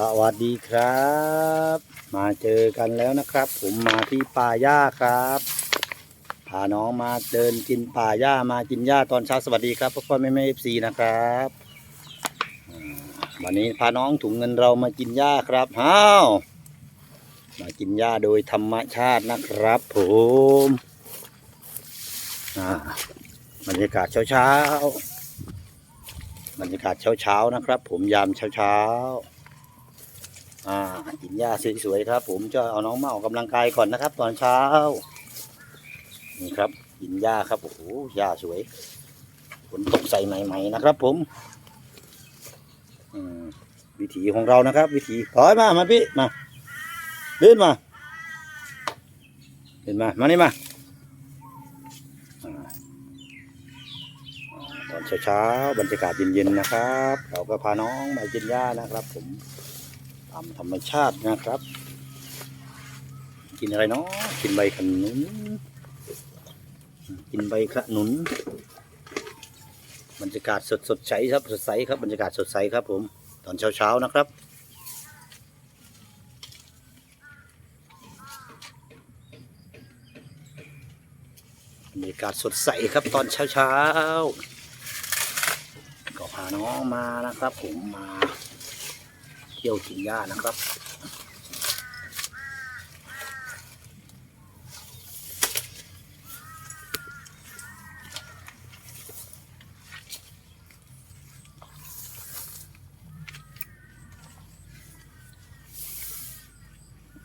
สวัสดีครับ มาเจอกันแล้วนะครับ ผมมาที่ป่าหญ้าครับพาน้องมาเดินกินป่าหญ้ามากินหญ้าตอนเช้าสวัสดีครับพ่อพ่อแม่แม่เอฟซีนะครับวันนี้พาน้องถุงเงินเรามากินหญ้าครับฮ้าวมากินหญ้าโดยธรรมชาตินะครับ ผมบรรยากาศเช้าเช้าบรรยากาศเช้าเช้านะครับ ผมยามเช้าเช้า อ่ากินหญ้าสวยๆครับ ผมจะเอาน้องมาออกกำลังกายก่อนนะครับ ตอนเช้า นี่ครับ กินหญ้าครับ โอ้โหหญ้าสวยฝนตกใส่ใหม่ ๆ นะครับ ผมวิถีของเรานะครับ วิถีถอยมา มาพี่มาเดินมาเดินมา มานี่มาตอนเช้าๆบรรยากาศเย็นๆนะครับ เราก็พาน้องมากินหญ้านะครับ ผมามธรรมชาตินะครับ กินอะไรเนาะกินใบขนุน กินใบขนุน บรรยากาศสดสดใสครับสดใสครับบรรยากาศสดใสครับผมตอนเช้าเช้าๆนะครับบรรยากาศสดใสครับตอนเช้าเช้าๆก็พาน้องมานะครับ ผมมา เที่ยวกินหญ้านะครับ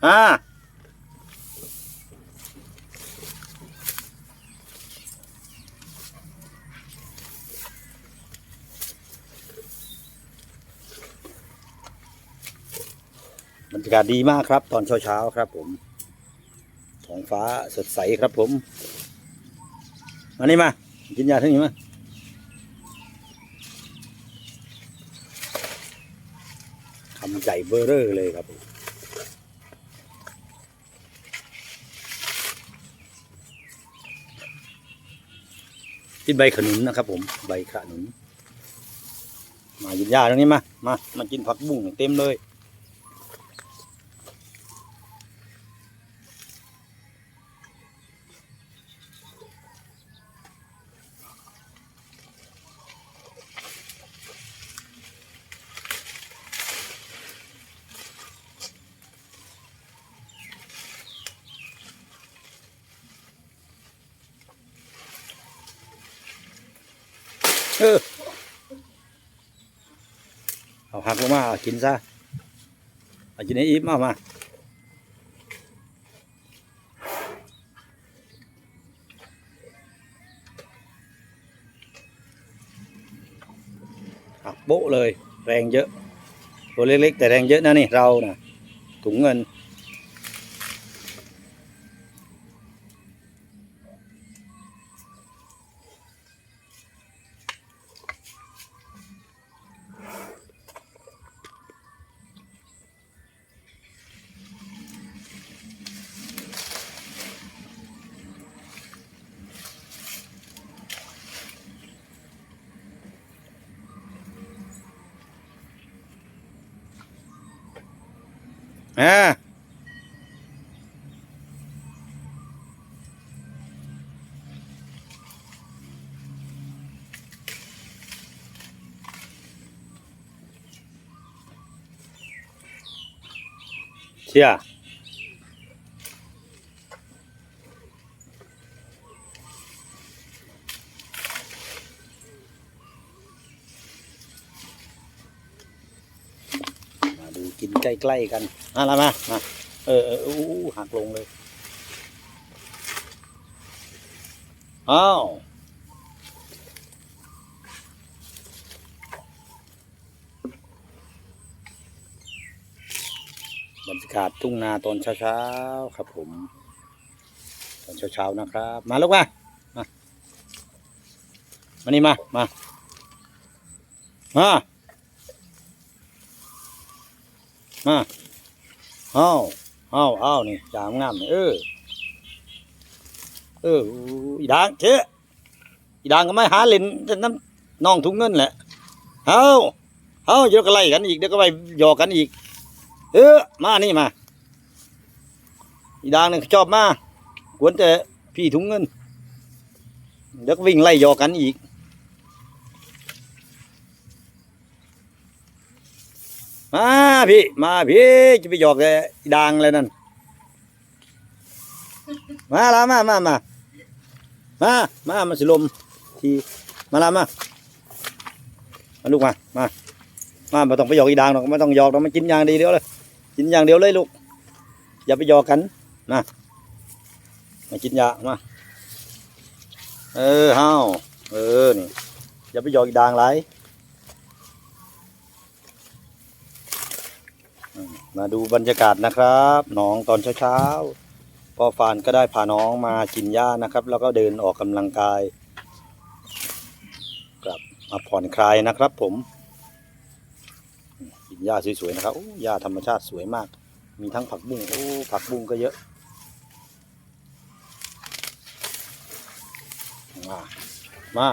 อ่า รรยากาศดีมากครับ ตอนเช้าๆครับ ผมท้องฟ้าสดใสครับผมมานี่มา กินยาที่นี่มาคำใหญ่เบอร์เรอร์เลยครับผมกินใบขนุนนะครับ ผมใบขนุน มากินยาตรงนี้มา มา มากินผักบุ้งเต็มเลย เออเอาหักลงมาเอากินซะเอากินให้อิ่มเอามาหักโบ๊ะเลย แรงเยอะ ตัวเล็กๆแต่แรงเยอะนะนี่เรานะถุงเงิน อ่า ใกล้ๆกันมาละมามาเออเอออู้หักลงเลยอ้าวบรรยากาศทุ่งนาตอนเช้าๆครับผม ตอนเช้าๆนะครับ มาลูกมามามานี่มามามา มาอ้าวอ้าวอ้าวนี่จามงามนี่เออ เอออีด่างเจ๊อีด่างก็ไม่หาเล่นน้ำน้องถุงเงินแหละเอาเอาเดี๋ยวก็ไล่กันอีกเดี๋ยวก็ไปหยอกกันอีก เออ มานี่มา อีดางนี่ชอบมากกวนแต่พี่ถุงเงินเดี๋ยวก็วิ่งไล่หยอกกันอีกมา พี่ มาพี่จะไปหยอกแต่อีดางเลยนั่น มาละมามามามามามาสิลมทีมาละมามาลูกมามามาไม่ต้องไปหยอกอีดางหรอกไม่ต้องหยอกเรามากินอย่างเดียวเลย กินอย่างเดียวเลยลูก อย่าไปหยอกกันนะมากินยามาเออเฮาเออนี่อย่าไปหยอกอีดางไร มาดูบรรยากาศนะครับน้องตอนเช้าๆพ่อฟานก็ได้พาน้องมากินหญ้านะครับ แล้วก็เดินออกกำลังกายกลับมาผ่อนคลายนะครับผมกินหญ้าสวยๆนะครับหญ้าธรรมชาติสวยมาก มีทั้งผักบุ้งโอ้ผักบุ้งก็เยอะมามา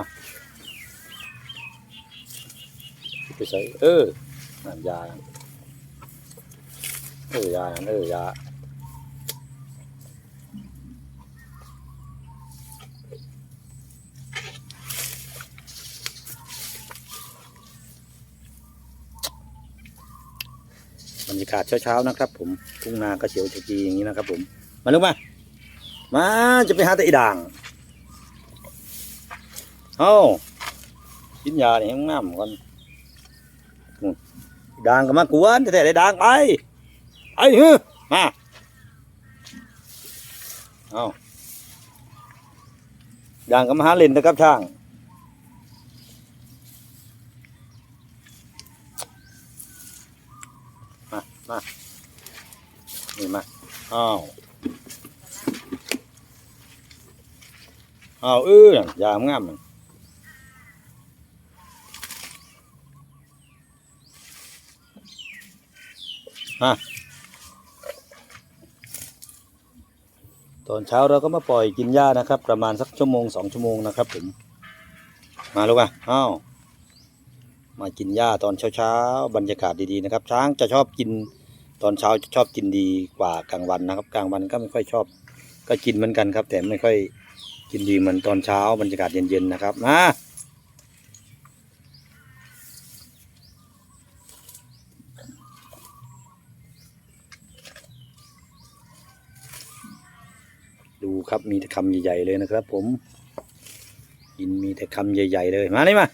ไปใส่เออน้ำยา เออยานั่นเออยาบรรยากาศเช้าๆนะครับ ผมทุ่งนาก็เขียวขจีอย่างนี้นะครับ ผม มาลูกมา มาจะไปหาตะอีด่างเอ้ากินยาเนี่ยงามก่อนด่างก็มากวนแต่ได้ด่างไป ไอ้เฮ้ยมาเอาอย่างกับมหาเล่นนะครับช่างมามานี่มาอ้าวอ้าวเออย่ามงามมัน ตอนเช้าเราก็มาปล่อยกินหญ้านะครับ ประมาณสักชั่วโมงสองชั่วโมงนะครับผมมาลูกอะอ้าวมากินหญ้าตอนเช้าๆบรรยากาศดีๆนะครับ ช้างจะชอบกินตอนเช้าจะชอบกินดีกว่ากลางวันนะครับ กลางวันก็ไม่ค่อยชอบ ก็กินเหมือนกันครับ แต่ไม่ค่อยกินดีเหมือนตอนเช้าบรรยากาศเย็นๆนะครับมา ครับมีแต่คำใหญ่ๆเลยนะครับ ผมกินมีแต่คำใหญ่ ๆ เลยมาเลยมา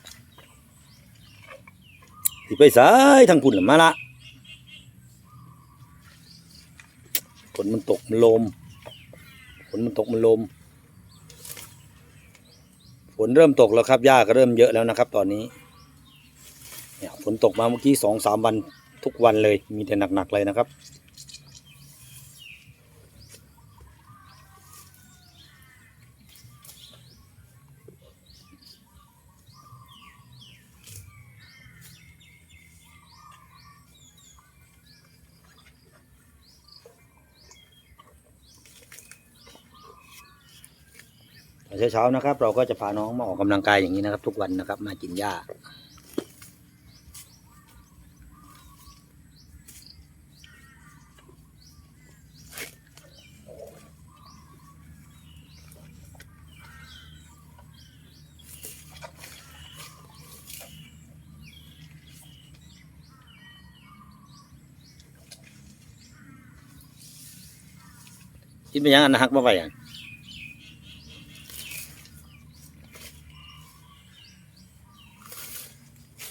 สิไปสายทางพุ่นละมาละฝนมันตกมันลมฝนมันตกมันลมฝนเริ่มตกแล้วครับหญ้าก็เริ่มเยอะแล้วนะครับ ตอนนี้เนี่ยฝนตกมาเมื่อกี้สองสามวันทุกวันเลยมีแต่หนักๆเลยนะครับ เช้าๆนะครับ เราก็จะพาน้องมาออกกำลังกายอย่างนี้นะครับ ทุกวันนะครับ มากินหญ้าคิดไปยังอันนะฮักมาไปอะ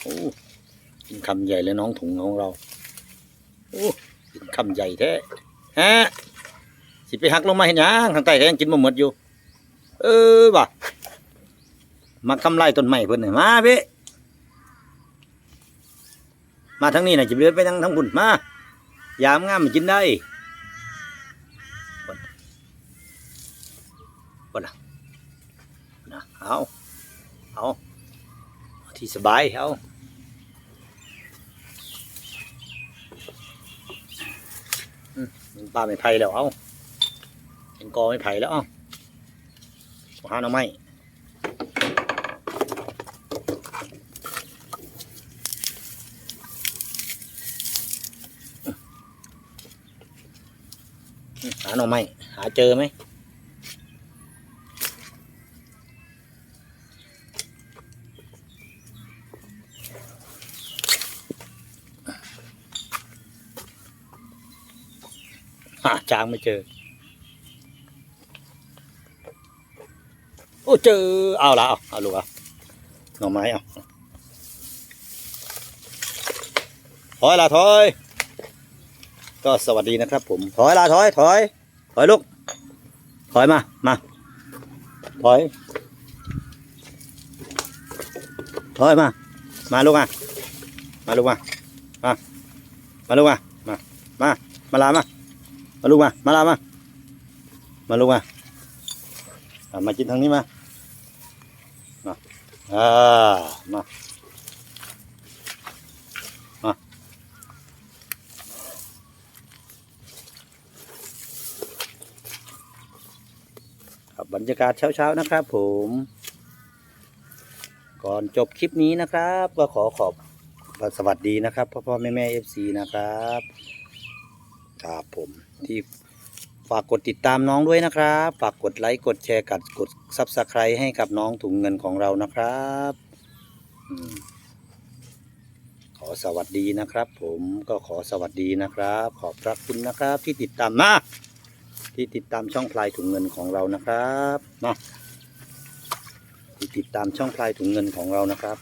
โอ้กินคำใหญ่เลยน้องถุงของเรา โอ้กินคำใหญ่แท้ฮะสิไปหักลงมาเห็นยังทางใต้ก็ยังกินมหมดอยู่ เออบ่ะมาทำลายต้นไม้เพิ่นน่ะมาพี่มาทางนี้น่ะจะเดินไปทางทางคุณมายามงามมันกินได้คนคนะนะเอาเอาเอาที่สบายเอา ปลาไม่ไผ่แล้วเอ้าเห็นกอไม่ไผ่แล้วเอ้าหาหน่อไม้หาหน่อไม้หาเจอไหม หาจางไม่เจอ โอ้เจอ เอาละเอาเอาลูกเอาหน่อไม้เอาถอยละถอย ก็สวัสดีนะครับผม ถอยละถอย ถอย ถอยลูก ถอยมา มา ถอย ถอยมา มาลูกอะมาลูกมา มา มาลูกมา มา มา มาลามา มาลูกมา มาลามา มาลูกมา มากินทางนี้มา มาอ่ามา มา ครับบรรยากาศเช้าๆนะครับผม ก่อนจบคลิปนี้นะครับ ก็ขอขอบสวัสดีนะครับพ่อพ่อแม่แม่เอฟซีนะครับ ครับผมที่ฝากกดติดตามน้องด้วยนะครับ ฝากกดไลค์กดแชร์กัดกดซับสไครต์ให้กับน้องถุงเงินของเรานะครับอขอสวัสดีนะครับ ผมก็ขอสวัสดีนะครับ ขอบพระคุณนะครับ ที่ติดตามมาที่ติดตามช่องพลายถุงเงินของเรานะครับนะที่ติดตามช่องพลายถุงเงินของเรานะครับ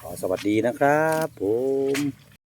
ขอสวัสดีนะครับ ผม